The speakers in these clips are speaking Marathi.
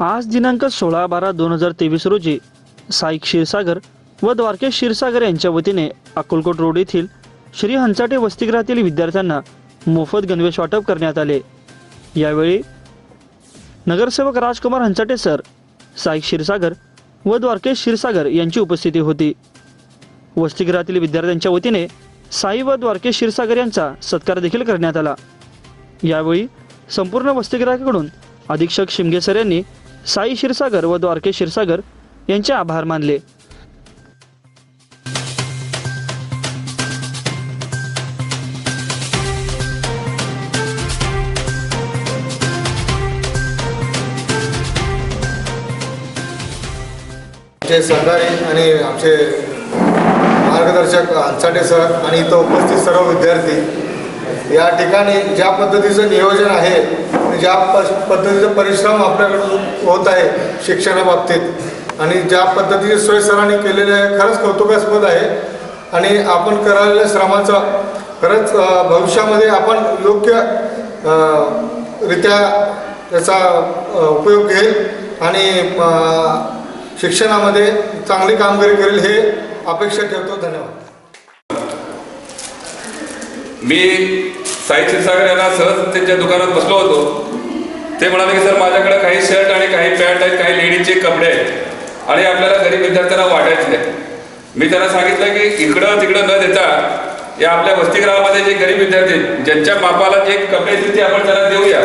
आज दिनांक सोळा बारा दोन हजार तेवीस रोजी साईक क्षीरसागर व द्वारकेश क्षीरसागर यांच्या वतीने अक्कलकोट रोड येथील श्री हंचाटे वसतिगृहातील विद्यार्थ्यांना मोफत गणवेश वाटप करण्यात आले. यावेळी नगरसेवक राजकुमार हंचाटे सर साईक क्षीरसागर व द्वारकेश क्षीरसागर यांची उपस्थिती होती. वसतिगृहातील विद्यार्थ्यांच्या वतीने साई व द्वारकेश क्षीरसागर यांचा सत्कार देखील करण्यात आला. यावेळी संपूर्ण वसतिगृहाकडून अधीक्षक शिमगे सर यांनी साई क्षीरसागर व द्वारके क्षीरसागर यांचे आभार मानले. आमचे आणि आमचे मार्गदर्शक अंचाटे सर आणि इथं उपस्थित सर्व विद्यार्थी या ठिकाणी ज्या पद्धतीचं नियोजन आहे ज्या प परिश्रम आपल्याकडून होत आहे शिक्षणाबाबतीत आणि ज्या पद्धतीची सोय सरांनी केलेली आहे खरंच कौतुकास्पद आहे. आणि आपण करालेल्या श्रमाचा खरंच भविष्यामध्ये आपण योग्य रित्या त्याचा उपयोग घेईल आणि शिक्षणामध्ये चांगली कामगिरी करेल हे अपेक्षा ठेवतो. धन्यवाद. मी साई क्षीरसागर यांना सहज त्यांच्या दुकानात बसलो होतो. ते म्हणाले की सर माझ्याकडे काही शर्ट आणि काही पॅन्ट आहेत काही लेडीजचे कपडे आहेत आणि आपल्याला गरीब विद्यार्थ्यांना वाटायचे आहेत. मी त्यांना सांगितलं की इकडं तिकडं न देता या आपल्या वसतिगृहामध्ये जे गरीब विद्यार्थी ज्यांच्या मापाला जे कपडे असतील ते आपण त्यांना देऊया.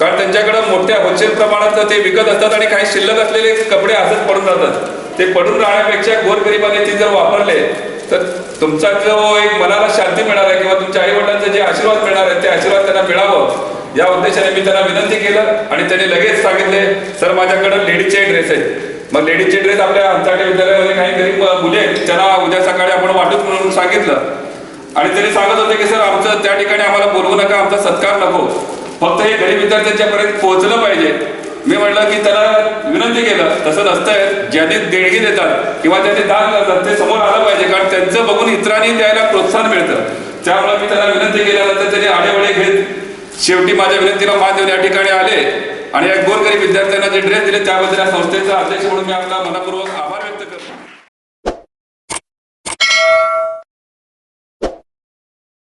कारण त्यांच्याकडं मोठ्या होलसेल प्रमाणात ते विकत असतात आणि काही शिल्लक असलेले कपडे असंच पडून जातात ते पडून राहण्यापेक्षा गोरगरिबाने ते जर वापरले तर तुमचा जो एक मनाला शांती मिळणार आहे किंवा तुमच्या आई वडिलांचे जे आशीर्वाद मिळणार आहेत ते आशीर्वाद त्यांना मिळावं. या उद्देशाने मी त्यांना विनंती केलं आणि त्यांनी लगेच सांगितले सर माझ्याकडे लेडीजचे ड्रेस आहेत. मग लेडीजचे ड्रेस आपल्या अंतरटे विद्यालयामध्ये काही गरीब मुले त्यांना उद्या सकाळी आपण वाटूच म्हणून सांगितलं. आणि त्यांनी सांगत होते की सर आमचं त्या ठिकाणी आम्हाला बोलवू नका आमचा सत्कार नको. फक्त हे गरीब विद्यार्थ्यांच्या पर्यंत पोहोचलं पाहिजे. मी म्हटलं की त्याला विनंती केलं. तसं नसतंय. ज्याने देणगी देतात किंवा ज्याने दान करतात ते समोर आलं पाहिजे. कारण त्यांचं बघून इतरांनी द्यायला प्रोत्साहन मिळतं. त्यामुळे मी त्याला विनंती केल्यानंतर त्याने आडेवडे घेत शेवटी माझ्या विनंतीला मान देऊन या ठिकाणी आले. आणि या गोरगरीब विद्यार्थ्यांना जे ड्रेस दिले त्याबद्दल या संस्थेचा अध्यक्ष म्हणून मी आपला मनापूर्वक